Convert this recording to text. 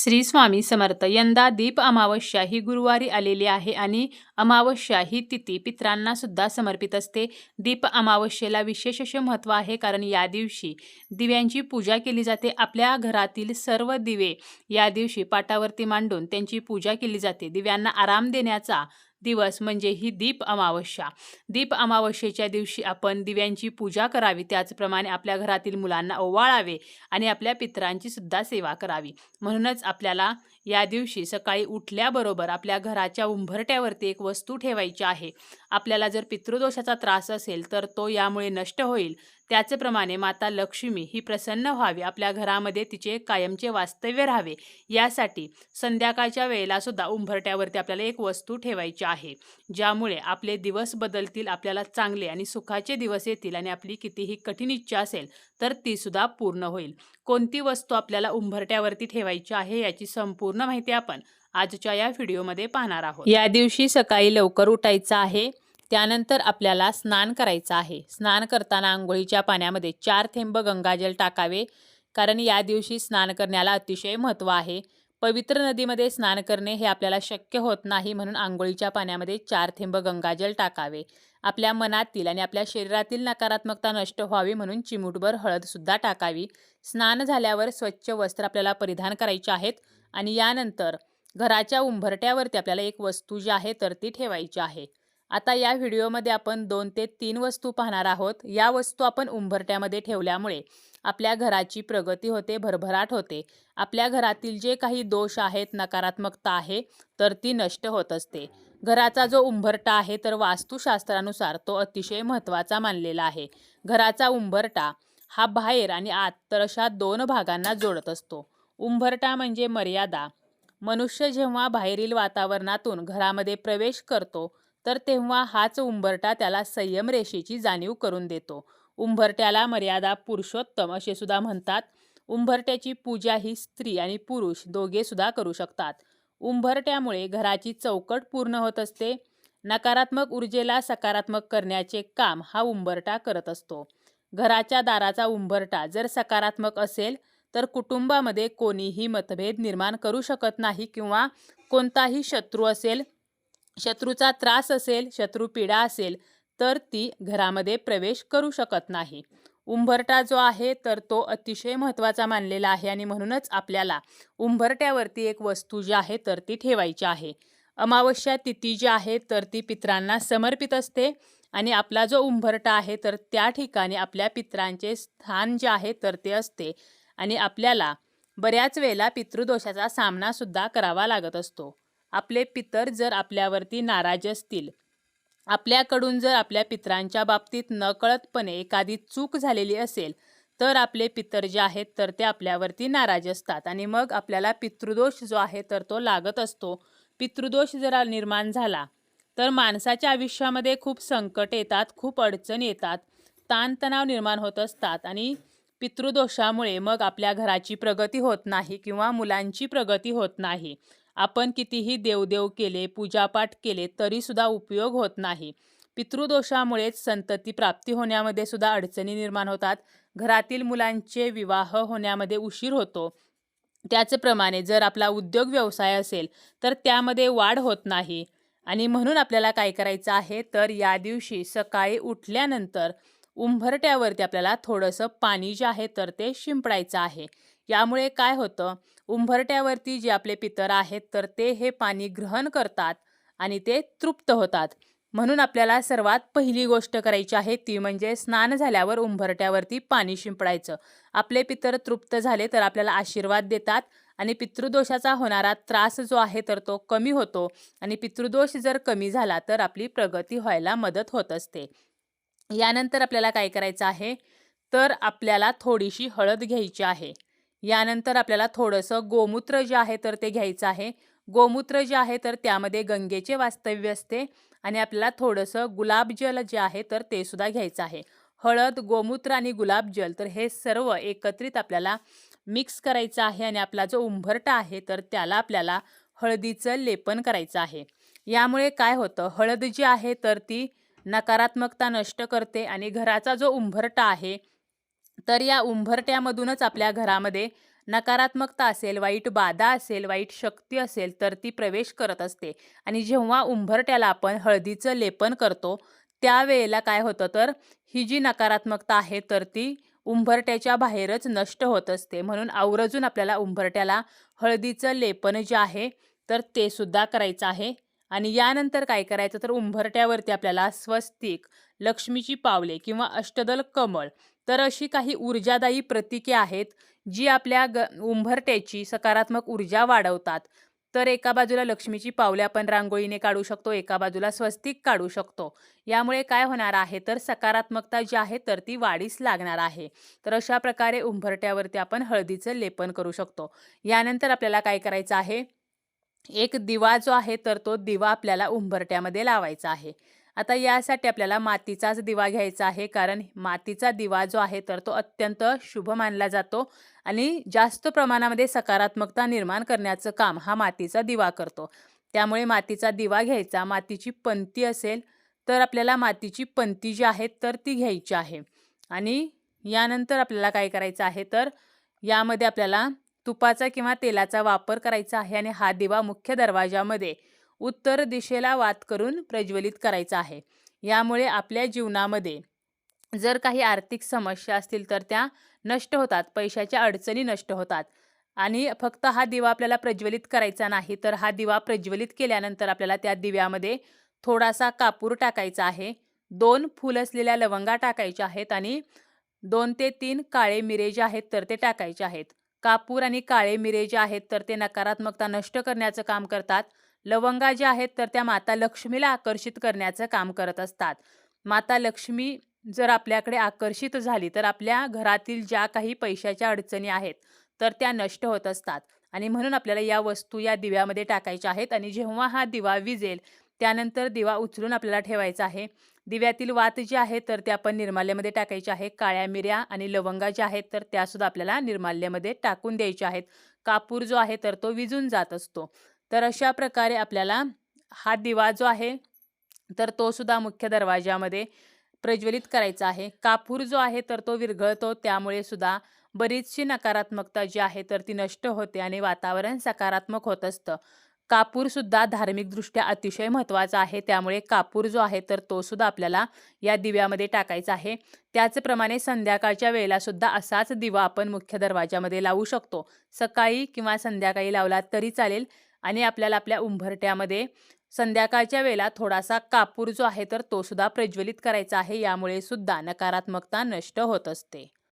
श्री स्वामी समर्थ. यंदा दीप अमावस्या ही गुरुवारी आलेली आहे आणि अमावस्या ही तिथी पित्रांना सुद्धा समर्पित असते. दीप अमावस्येला विशेष असे महत्त्व आहे कारण या दिवशी दिव्यांची पूजा केली जाते. आपल्या घरातील सर्व दिवे या दिवशी पाटावरती मांडून त्यांची पूजा केली जाते. दिव्यांना आराम देण्याचा दिवस म्हणजे ही दीप अमावस्या. दीप अमावस्येच्या दिवशी आपण दिव्यांची पूजा करावी त्याचप्रमाणे आपल्या घरातील मुलांना ओवाळावे आणि आपल्या पितरांची सुद्धा सेवा करावी. म्हणूनच आपल्याला या दिवशी सकाळी उठल्याबरोबर आपल्या घराच्या उंबरट्यावरती एक वस्तू ठेवायची आहे. आपल्याला जर पितृदोषाचा त्रास असेल तर तो यामुळे नष्ट होईल. त्याचप्रमाणे माता लक्ष्मी ही प्रसन्न व्हावी आपल्या घरामध्ये तिचे कायमचे वास्तव्य राहावे. यासाठी संध्याकाळच्या वेळेला सुद्धा उंबरट्यावरती आपल्याला एक वस्तू ठेवायची आहे ज्यामुळे आपले दिवस बदलतील आपल्याला चांगले आणि सुखाचे दिवस येतील आणि आपली कितीही कठीण इच्छा असेल तर ती सुद्धा पूर्ण होईल. कोणती वस्तू आपल्याला उंबरट्यावरती ठेवायची आहे याची संपूर्ण माहिती आपण आजच्या या व्हिडिओमध्ये पाहणार आहोत. या दिवशी सकाळी लवकर उठायचं आहे. त्यानंतर आपल्याला स्नान करायचं आहे. स्नान करताना आंघोळीच्या पाण्यामध्ये चार थेंब गंगाजल टाकावे कारण या दिवशी स्नान करण्याला अतिशय महत्त्व आहे. पवित्र नदीमध्ये स्नान करणे हे आपल्याला शक्य होत नाही म्हणून आंघोळीच्या पाण्यामध्ये चार थेंब गंगाजल टाकावे. आपल्या मनातील आणि आपल्या शरीरातील नकारात्मकता नष्ट व्हावी म्हणून चिमूटभर हळदसुद्धा टाकावी. स्नान झाल्यावर स्वच्छ वस्त्र आपल्याला परिधान करायचे आहेत आणि यानंतर घराच्या उंबरट्यावरती आपल्याला एक वस्तू जी आहे तर ती ठेवायची आहे. आता या व्हिडिओमध्ये आपण दोन ते तीन वस्तू पाहणार आहोत. या वस्तू आपण उंबरट्यामध्ये ठेवल्यामुळे आपल्या घराची प्रगती होते भरभराट होते. आपल्या घरातील जे काही दोष आहेत नकारात्मकता आहे तर ती नष्ट होत असते. घराचा जो उंबरटा आहे तर वास्तुशास्त्रानुसार तो अतिशय महत्त्वाचा मानलेला आहे. घराचा उंबरटा हा बाहेर आणि आत तर अशा दोन भागांना जोडत असतो. उंबरटा म्हणजे मर्यादा. मनुष्य जेव्हा बाहेरील वातावरणातून घरामध्ये प्रवेश करतो तर तेव्हा हाच उंबरटा त्याला संयम रेषेची जाणीव करून देतो. उंबरट्याला मर्यादा पुरुषोत्तम असे सुद्धा म्हणतात. उंबरट्याची पूजा ही स्त्री आणि पुरुष दोघे सुद्धा करू शकतात. उंबरट्यामुळे घराची चौकट पूर्ण होत असते. नकारात्मक ऊर्जेला सकारात्मक करण्याचे काम हा उंबरटा करत असतो. घराच्या दाराचा उंबरटा जर सकारात्मक असेल तर कुटुंबामध्ये कोणीही मतभेद निर्माण करू शकत नाही किंवा कोणताही शत्रू असेल शत्रूचा त्रास असेल शत्रू पीडा असेल तर ती घरामध्ये प्रवेश करू शकत नाही. उंबरटा जो आहे तर तो अतिशय महत्त्वाचा मानलेला आहे आणि म्हणूनच आपल्याला उंबरट्यावरती एक वस्तू जी आहे तर ती ठेवायची आहे. अमावस्या तिथी जी आहे तर ती पित्रांना समर्पित असते आणि आपला जो उंबरटा आहे तर त्या ठिकाणी आपल्या पित्रांचे स्थान जे आहे तर ते असते आणि आपल्याला बऱ्याच वेळेला पितृदोषाचा सामनासुद्धा करावा लागत असतो. आपले पितर जर आपल्यावरती नाराज असतील. आपल्याकडून जर आपल्या पितरांच्या बाबतीत नकळतपणे एखादी चूक झालेली असेल तर आपले पितर जे आहेत तर ते आपल्यावरती नाराज असतात. आणि मग आपल्याला पितृदोष जो आहे तर तो लागत असतो. पितृदोष जर निर्माण झाला तर माणसाच्या आयुष्यामध्ये खूप संकट येतात खूप अडचण येतात ताणतणाव निर्माण होत असतात. आणि पितृदोषामुळे मग आपल्या घराची प्रगती होत नाही किंवा मुलांची प्रगती होत नाही. आपण कितीही देवदेव केले पूजापाठ केले तरीसुद्धा उपयोग होत नाही. पितृदोषामुळेच संतती प्राप्ती होण्यामध्ये सुद्धा अडचणी निर्माण होतात. घरातील मुलांचे विवाह होण्यामध्ये उशीर होतो. त्याचप्रमाणे जर आपला उद्योग व्यवसाय असेल तर त्यामध्ये वाढ होत नाही. आणि म्हणून आपल्याला काय करायचं आहे तर या दिवशी सकाळी उठल्यानंतर उंबरट्यावरती आपल्याला थोडंसं पाणी जे आहे तर ते शिंपडायचं आहे. यामुळे काय होतं? उंबरट्यावरती जे आपले पितर आहेत तर ते हे पाणी ग्रहण करतात आणि ते तृप्त होतात. म्हणून आपल्याला सर्वात पहिली गोष्ट करायची आहे ती म्हणजे स्नान झाल्यावर उंबरट्यावरती पाणी शिंपडायचं. आपले पितर तृप्त झाले तर आपल्याला आशीर्वाद देतात आणि पितृदोषाचा होणारा त्रास जो आहे तर तो कमी होतो आणि पितृदोष जर कमी झाला तर आपली प्रगती व्हायला मदत होत असते. यानंतर आपल्याला काय करायचं आहे? तर आपल्याला थोडीशी हळद घ्यायची आहे. यानंतर आपल्याला थोडंसं गोमूत्र जे आहे तर ते घ्यायचं आहे. गोमूत्र जे आहे तर त्यामध्ये गंगेचे वास्तव्य असते आणि आपल्याला थोडंसं गुलाबजल जे आहे तर ते सुद्धा घ्यायचं आहे. हळद गोमूत्र आणि गुलाबजल तर हे सर्व एकत्रित आपल्याला मिक्स करायचं आहे आणि आपला जो उंबरटा आहे तर त्याला आपल्याला हळदीचं लेपन करायचं आहे. यामुळे काय होतं? हळद जी आहे तर ती नकारात्मकता नष्ट करते आणि घराचा जो उंबरटा आहे तर या उंभरट्यामधूनच आपल्या घरामध्ये नकारात्मकता असेल वाईट बाधा असेल वाईट शक्ती असेल तर ती प्रवेश करत असते. आणि जेव्हा उंभरट्याला आपण हळदीचं लेपन करतो त्यावेळेला काय होतं तर ही जी नकारात्मकता आहे तर ती उंभरट्याच्या बाहेरच नष्ट होत असते. म्हणून आवर्जून आपल्याला उंभरट्याला हळदीचं लेपन जे आहे तर ते सुद्धा करायचं आहे. आणि यानंतर काय करायचं तर उंभरट्यावरती आपल्याला स्वस्तिक लक्ष्मीची पावले किंवा अष्टदल कमळ तर अशी काही ऊर्जादायी प्रतीके आहेत जी आपल्या ग उंभरट्याची सकारात्मक ऊर्जा वाढवतात. तर एका बाजूला लक्ष्मीची पावले आपण रांगोळीने काढू शकतो एका बाजूला स्वस्तिक काढू शकतो. यामुळे काय होणार आहे? तर सकारात्मकता जी आहे तर ती वाढीस लागणार आहे. तर अशा प्रकारे उंभरट्यावरती आपण हळदीचं लेपन करू शकतो. यानंतर आपल्याला काय करायचं आहे? एक दिवा जो आहे तर तो दिवा आपल्याला उंबरट्यामध्ये लावायचा आहे. आता यासाठी आपल्याला मातीचाच दिवा घ्यायचा आहे. कारण मातीचा दिवा जो आहे तर तो अत्यंत शुभ मानला जातो आणि जास्त प्रमाणामध्ये सकारात्मकता निर्माण करण्याचं काम हा मातीचा दिवा करतो. त्यामुळे मातीचा दिवा घ्यायचा मातीची पंती असेल तर आपल्याला मातीची पंती जी आहे तर ती घ्यायची आहे. आणि यानंतर आपल्याला काय करायचं आहे तर यामध्ये आपल्याला तुपाचा किंवा तेलाचा वापर करायचा आहे आणि हा दिवा मुख्य दरवाजामध्ये उत्तर दिशेला वात करून प्रज्वलित करायचा आहे. यामुळे आपल्या जीवनामध्ये जर काही आर्थिक समस्या असतील तर त्या नष्ट होतात. पैशाच्या अडचणी नष्ट होतात. आणि फक्त हा दिवा आपल्याला प्रज्वलित करायचा नाही तर हा दिवा प्रज्वलित केल्यानंतर आपल्याला त्या दिव्यामध्ये थोडासा कापूर टाकायचा आहे. दोन फूल असलेल्या लवंगा टाकायच्या आहेत आणि दोन ते तीन काळे मिरे जे आहेत तर ते टाकायचे आहेत. कापूर आणि काळे मिरे जे आहेत तर ते नकारात्मकता नष्ट करण्याचं काम करतात. लवंगा ज्या आहेत तर त्या माता लक्ष्मीला आकर्षित करण्याचं काम करत असतात. माता लक्ष्मी जर आपल्याकडे आकर्षित झाली तर आपल्या घरातील ज्या काही पैशाच्या अडचणी आहेत तर त्या नष्ट होत असतात. आणि म्हणून आपल्याला या वस्तू या दिव्यामध्ये टाकायच्या आहेत आणि जेव्हा हा दिवा विजेल त्यानंतर दिवा उचलून आपल्याला ठेवायचा आहे. दिव्यातील वात जी आहे तर ते आपण निर्माल्यामध्ये टाकायचे आहे. काळ्या मिऱ्या आणि लवंगा ज्या आहेत तर त्यासुद्धा आपल्याला निर्माल्यामध्ये टाकून द्यायच्या आहेत. कापूर जो आहे तर तो विजून जात असतो. तर अशा प्रकारे आपल्याला हा दिवा जो आहे तर तो सुद्धा मुख्य दरवाजामध्ये प्रज्वलित करायचा आहे. कापूर जो आहे तर तो विरघळतो. त्यामुळे सुद्धा बरीचशी नकारात्मकता जी आहे तर ती नष्ट होते आणि वातावरण सकारात्मक होत असतं. कापूरसुद्धा धार्मिकदृष्ट्या अतिशय महत्त्वाचा आहे. त्यामुळे कापूर जो आहे तर तो सुद्धा आपल्याला या दिव्यामध्ये टाकायचा आहे. त्याचप्रमाणे संध्याकाळच्या वेळेलासुद्धा असाच दिवा आपण मुख्य दरवाजामध्ये लावू शकतो. सकाळी किंवा संध्याकाळी लावला तरी चालेल. आणि आपल्याला आपल्या उंबरट्यामध्ये संध्याकाळच्या वेळेला थोडासा कापूर जो आहे तर तो सुद्धा प्रज्वलित करायचा आहे. यामुळे सुद्धा नकारात्मकता नष्ट होत असते.